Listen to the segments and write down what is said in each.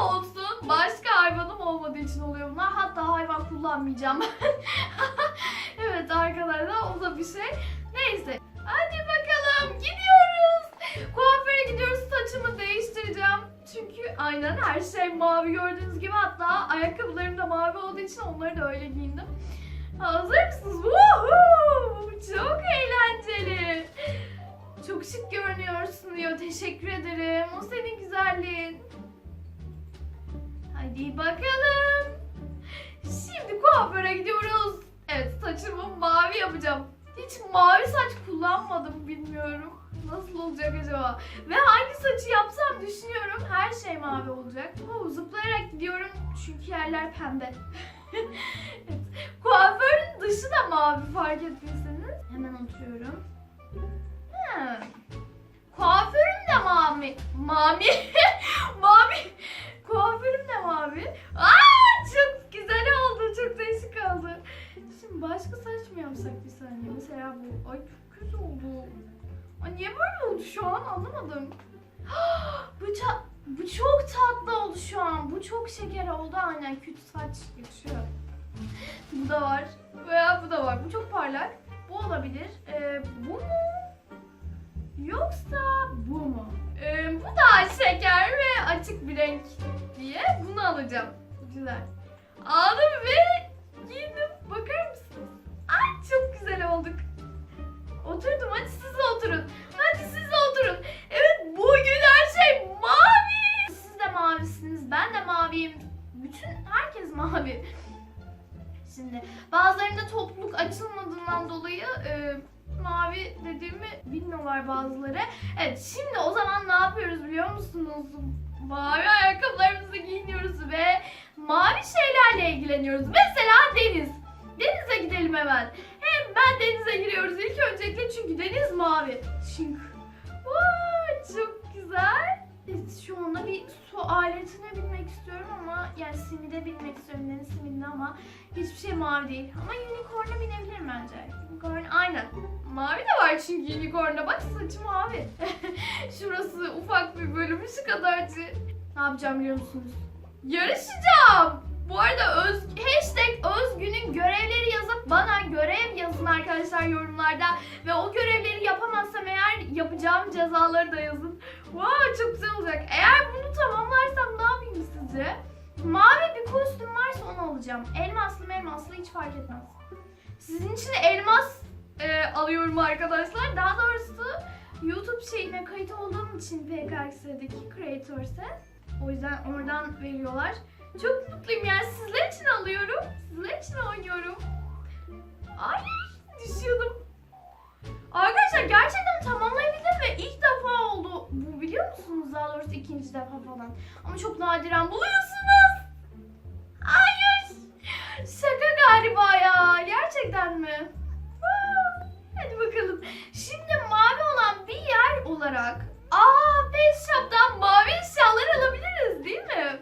olsun. Başka hayvanım olmadığı için oluyor bunlar. Hatta hayvan kullanmayacağım. evet arkadaşlar o da bir şey. Neyse. Hadi bakalım gidiyoruz. Kuaföre gidiyoruz saçımı değiştireceğim. Çünkü aynen her şey mavi gördüğünüz gibi hatta ayakkabılarım da mavi olduğu için onları da öyle giyindim. Hazır mısınız? Woohoo! Çok eğlenceli. Çok şık görünüyorsun diyor. Teşekkür ederim. O senin güzelliğin. Hadi bakalım. Şimdi kuaföre gidiyoruz. Evet saçımı mavi yapacağım. Hiç mavi saç kullanmadım bilmiyorum. Nasıl olacak acaba? Ve hangi saçı yapsam düşünüyorum. Her şey mavi olacak. Oo, zıplayarak gidiyorum çünkü yerler pembe. evet. Kuaförün dışı da mavi fark ettiyseniz. Hemen oturuyorum. Ha. Kuaförüm de mavi. Mavi. başka saç mı yapsak bir saniye? Mesela bu. Ay çok kötü oldu. Ay niye böyle oldu şu an anlamadım. bu, ta- bu çok tatlı oldu şu an. Bu çok şeker oldu aynen. Kötü saç geçiyor. Bu da var. Veya bu da var. Bu çok parlak. Bu olabilir. Ee, bu mu? Yoksa bu mu? Ee, bu daha şeker ve açık bir renk diye bunu alacağım. Güzel. Aldım ve giydim. Bakar mısınız? Ay çok güzel olduk. Oturdum hadi siz de oturun. Hadi siz de oturun. Evet bugün her şey mavi. Siz de mavisiniz. Ben de maviyim. Bütün herkes mavi. Şimdi bazılarında topluluk açılmadığından dolayı e, mavi dediğimi bilmiyorlar bazıları. Evet şimdi o zaman ne yapıyoruz biliyor musunuz? Mavi ayakkabılarımızı giyiniyoruz ve mavi şeylerle ilgileniyoruz. Mesela deniz. Denize gidelim hemen. Hem ben denize giriyoruz ilk öncelikle çünkü deniz mavi. Çünkü Vay, çok güzel. Şu anda bir su aletine binmek istiyorum ama yani simide binmek istiyorum deniz simidine ama hiçbir şey mavi değil. Ama unicorn'a binebilirim bence. Unicorn aynen. Mavi de var çünkü unicorn'da. Bak saçı mavi. Şurası ufak bir bölümü şu kadarcık. Ne yapacağım biliyor musunuz? Yarışacağım. Bu arada öz, hashtag Özgün'ün görevleri yazıp bana görev yazın arkadaşlar yorumlarda. Ve o görevleri yapamazsam eğer yapacağım cezaları da yazın. Wow çok güzel olacak. Eğer bunu tamamlarsam ne yapayım sizce? Mavi bir kostüm varsa onu alacağım. Elmaslı mı elmaslı hiç fark etmez. Sizin için elmas e, alıyorum arkadaşlar. Daha doğrusu YouTube şeyine kayıt olduğum için PKX'deki Creators'e. O yüzden oradan veriyorlar. Çok mutluyum yani sizler için alıyorum. Sizler için oynuyorum. Ay düşüyordum. Arkadaşlar gerçekten tamamlayabildim ve ilk defa oldu. Bu biliyor musunuz? Daha doğrusu ikinci defa falan. Ama çok nadiren buluyorsunuz. Hayır. Şaka galiba ya. Gerçekten mi? Hadi bakalım. Şimdi mavi olan bir yer olarak Aa Face Shop'tan mavi eşyalar alabiliriz değil mi?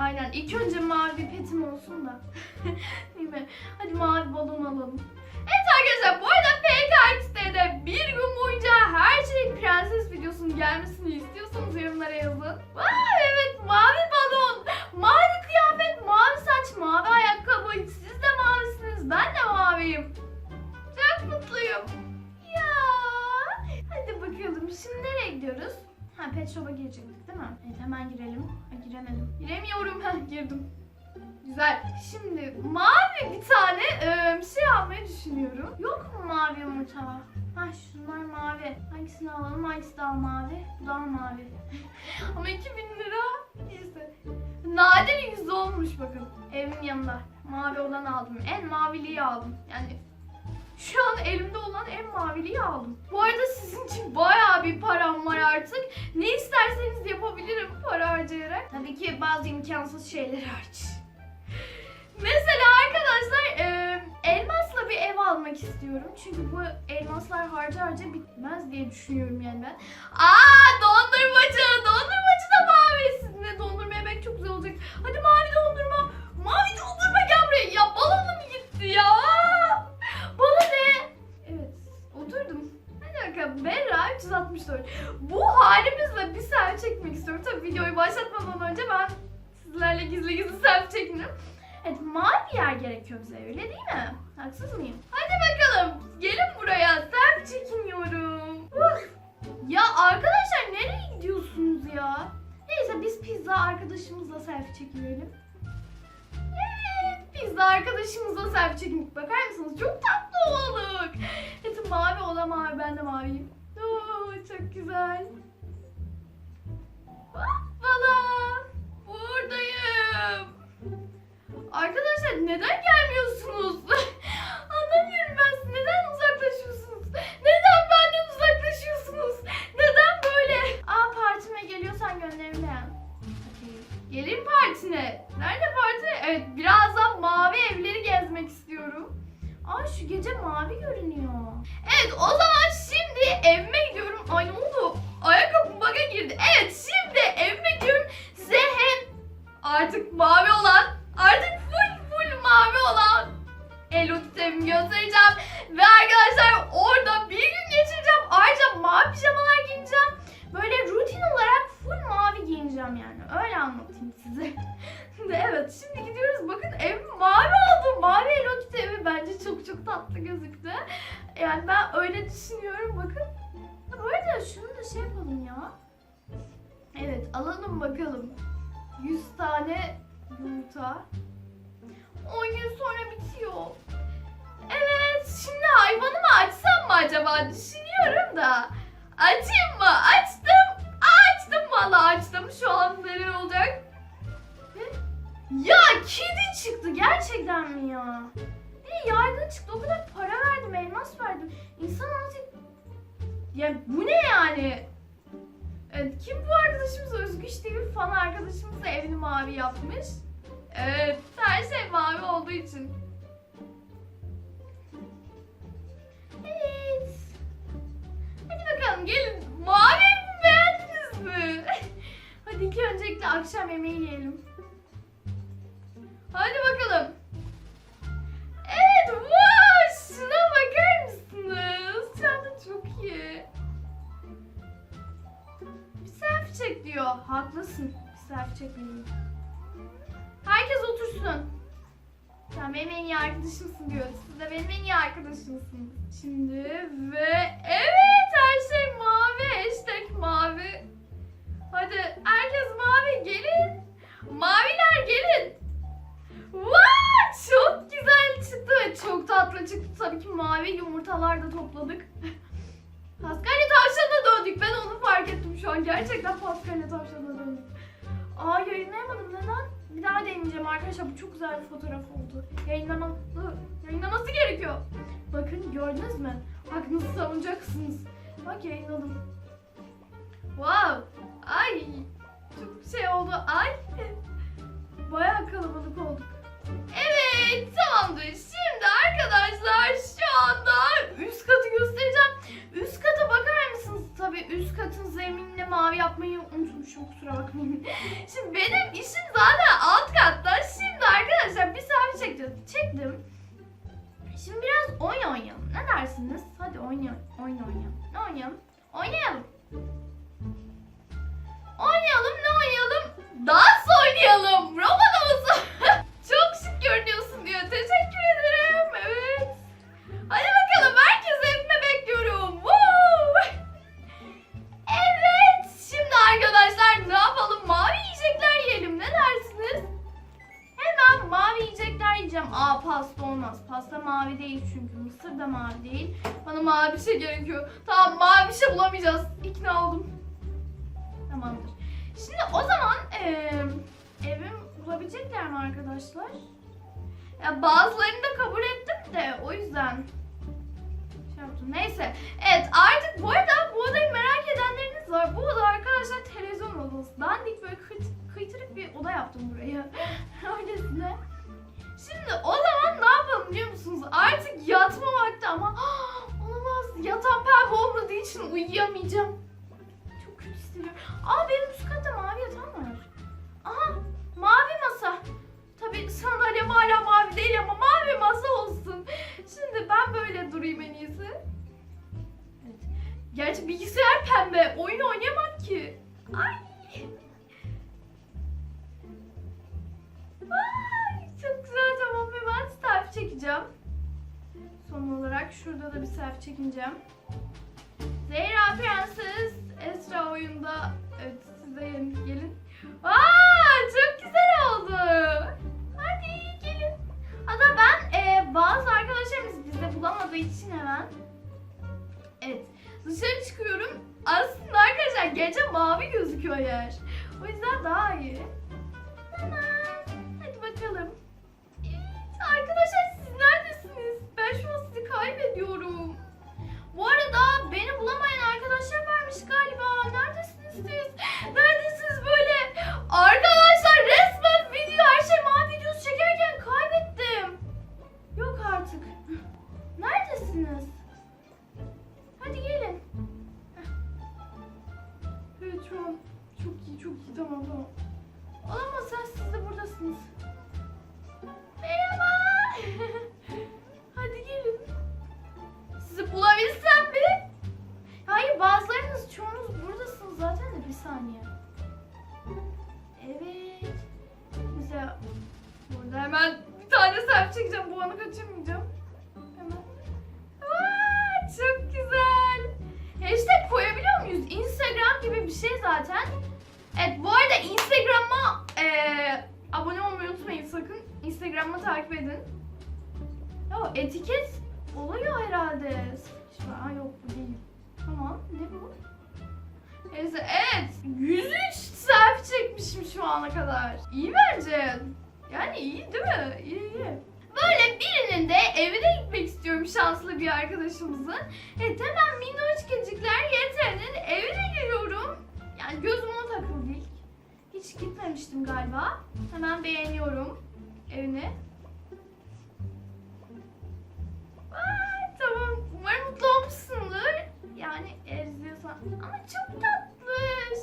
Aynen. İlk önce mavi petim olsun da. değil mi? Hadi mavi balon alalım. Evet arkadaşlar bu arada PKX'de bir gün boyunca her şey prenses videosunun gelmesini istiyorsanız yorumlara Ha girdim. Güzel. Şimdi mavi bir tane e, şey almayı düşünüyorum. Yok mu mavi yumurta? Ha şunlar mavi. Hangisini alalım? Hangisi daha mavi? Bu daha mavi. Ama 2000 lira. Neyse. Nadir 110 olmuş bakın. Evimin yanında. Mavi olan aldım. En maviliği aldım. Yani şu an elimde olan en maviliği aldım. Bu arada sizin için bayağı bir param var artık. Ne isterseniz yapabilirim para harcayarak. Tabii ki bazı imkansız şeyler hariç. Mesela arkadaşlar e, elmasla bir ev almak istiyorum. Çünkü bu elmaslar harca harca bitmez diye düşünüyorum yani ben. Aa dondurmacı! Dondurmacı da mavi. Sizinle dondurma yemek çok güzel olacak. Hadi mavi 364. Bu halimizle bir selfie çekmek istiyorum. Tabii videoyu başlatmadan önce ben sizlerle gizli gizli selfie çekinirim. Evet mavi yer gerekiyor bize öyle değil mi? Haksız mıyım? Hadi bakalım gelin buraya selfie çekiniyorum. Ya arkadaşlar nereye gidiyorsunuz ya? Neyse biz pizza arkadaşımızla selfie çekinelim. Evet pizza arkadaşımızla selfie çekin. Bakar Bu arada şunu da şey yapalım ya. Evet alalım bakalım. 100 tane yumurta. 10 gün sonra bitiyor. Evet, şimdi hayvanımı açsam mı acaba? Düşünüyorum da. Açayım mı? Açtım. Açtım valla açtım. Şu an neler olacak? Ya kedi çıktı gerçekten mi ya? Bir yaygın çıktı. O kadar para verdim, elmas verdim. İnsan artık... Ya bu ne yani? Evet, kim bu arkadaşımız? Diye bir fan arkadaşımız da evini mavi yapmış. Evet, her şey mavi olduğu için. Evet. Hadi bakalım gelin. Mavi evimi beğendiniz mi? Hadi ilk öncelikle akşam yemeği yiyelim. Hadi bakalım. Çek diyor. Haklısın. Selfie çekmeliyim. Herkes otursun. Sen benim en iyi arkadaşımsın diyor. Siz de benim en iyi arkadaşımsınız. Şimdi ve evet her şey mavi. Hashtag mavi. Hadi herkes mavi gelin. Maviler gelin. Wow, çok güzel çıktı ve çok tatlı çıktı. Tabii ki mavi yumurtalar da topladık. Paskalya tavşanına döndük. Ben onu fark ettim şu an. Gerçekten Paskalya tavşanına döndük. Aa yayınlayamadım. Neden? Bir daha deneyeceğim arkadaşlar. Bu çok güzel bir fotoğraf oldu. Yayınlaması, yayınlaması gerekiyor. Bakın gördünüz mü? Bak nasıl savunacaksınız. Bak yayınladım. Wow. Ay. Çok şey oldu. Ay. Bayağı kalabalık olduk. Evet tamamdır. Şimdi arkadaşlar şu anda üst katı göstereceğim. Üst kata bakar mısınız? Tabii üst katın zeminini mavi yapmayı unutmuşum kusura bakmayın. Şimdi benim işim zaten alt katta. Şimdi arkadaşlar bir selfie çektim. Çektim. Şimdi biraz oyun oynayalım. Ne dersiniz? Hadi oynayalım. Oyun oynayalım. Ne oynayalım? Oynayalım. Oynayalım ne oynayalım? Dans oynayalım. Roman Mavi değil. Bana mavi bir şey gerekiyor. Tamam mavi bir şey bulamayacağız. İkna oldum. Tamamdır. Şimdi o zaman eee evim bulabilecekler mi Ya bazılarını da kabul ettim de o yüzden şey yaptım. Neyse. Evet artık bu arada bu odayı merak edenleriniz var. Bu oda arkadaşlar televizyon odası. Dandik böyle kıt- kıytırık bir oda yaptım buraya. Öylesine. Şimdi o biliyor musunuz? Artık yatma vakti ama olamaz. Yatan pembe olmadığı için uyuyamayacağım. Çok kötü hissediyorum. Aa benim üst katta mavi yatağım var. Aha mavi masa. Tabii sandalyem hala mavi değil ama mavi masa olsun. Şimdi ben böyle durayım en iyisi. Evet. Gerçi bilgisayar pembe. Oyun oynayamam ki. Ay. Ay selfie çekeceğim. Son olarak şurada da bir selfie çekineceğim. Zehra Prenses Esra oyunda. Evet siz de gelin. Aa çok güzel oldu. Hadi gelin. Hatta ben e, bazı arkadaşlarımız bizde bulamadığı için hemen. Evet dışarı çıkıyorum. Aslında arkadaşlar gece mavi gözüküyor yer. O yüzden daha iyi. Tamam. Kaybediyorum. Bu arada beni bulamayan arkadaşlar varmış galiba. Neredesiniz siz? Neredesiniz böyle? Arkadaşlar hemen bir tane selfie çekeceğim. Bu anı kaçırmayacağım. Hemen. Aa, çok güzel. Hashtag koyabiliyor muyuz? Instagram gibi bir şey zaten. Evet bu arada Instagram'a eee, abone olmayı unutmayın sakın. Instagram'ı takip edin. Ya etiket oluyor herhalde. Şu an yok bu değil. Tamam ne bu? Neyse evet 103 selfie çekmişim şu ana kadar. İyi bence. Yani iyi değil mi? İyi iyi. Böyle birinin de evine gitmek istiyorum şanslı bir arkadaşımızın. Evet hemen minnoşkecikler yeterinin evine giriyorum. Yani gözüm ona takıldı ilk. Hiç gitmemiştim galiba. Hemen beğeniyorum evini. Ay, tamam. Umarım mutlu olmuşsundur. Yani eğer. Ama çok tatlış.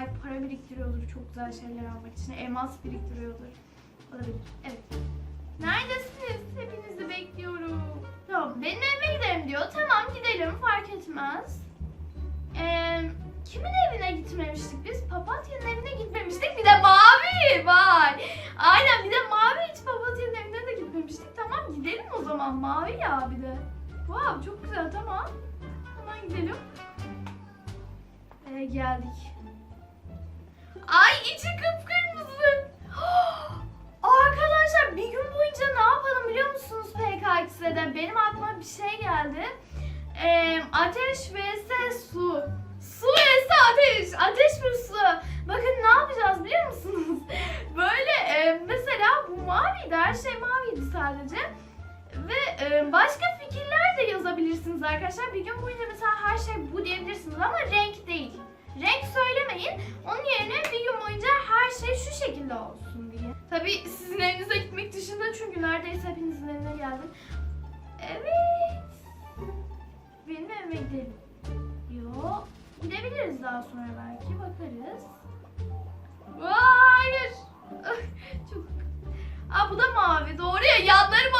Belki para biriktiriyordur çok güzel şeyler almak için. Elmas biriktiriyordur. Olabilir. Evet. Neredesiniz? Hepinizi bekliyorum. Tamam benim evime gidelim diyor. Tamam gidelim fark etmez. Ee, kimin evine gitmemiştik biz? Papatya'nın evine gitmemiştik. Bir de mavi var. Aynen bir de mavi hiç papatya'nın evine de gitmemiştik. Tamam gidelim o zaman. Mavi ya bir de. Wow çok güzel tamam. Hemen gidelim. Ee, geldik. Ay içi kıpkırmızı. Arkadaşlar bir gün boyunca ne yapalım biliyor musunuz PKX'de? Benim aklıma bir şey geldi. Ee, ateş vs su. Su vs ateş. Ateş ve su. Bakın ne yapacağız biliyor musunuz? Böyle e, mesela bu maviydi. Her şey maviydi sadece. Ve e, başka fikirler de yazabilirsiniz arkadaşlar. Bir gün boyunca mesela her şey bu diyebilirsiniz ama renk değil. Renk söylemeyin. Onun yerine bir gün boyunca her şey şu şekilde olsun diye. Tabii sizin evinize gitmek dışında çünkü neredeyse hepinizin evine geldim. Evet. Benim evime gidelim. Yo. Gidebiliriz daha sonra belki. Bakarız. Hayır. Çok. Aa bu da mavi. Doğru ya. Yanları mavi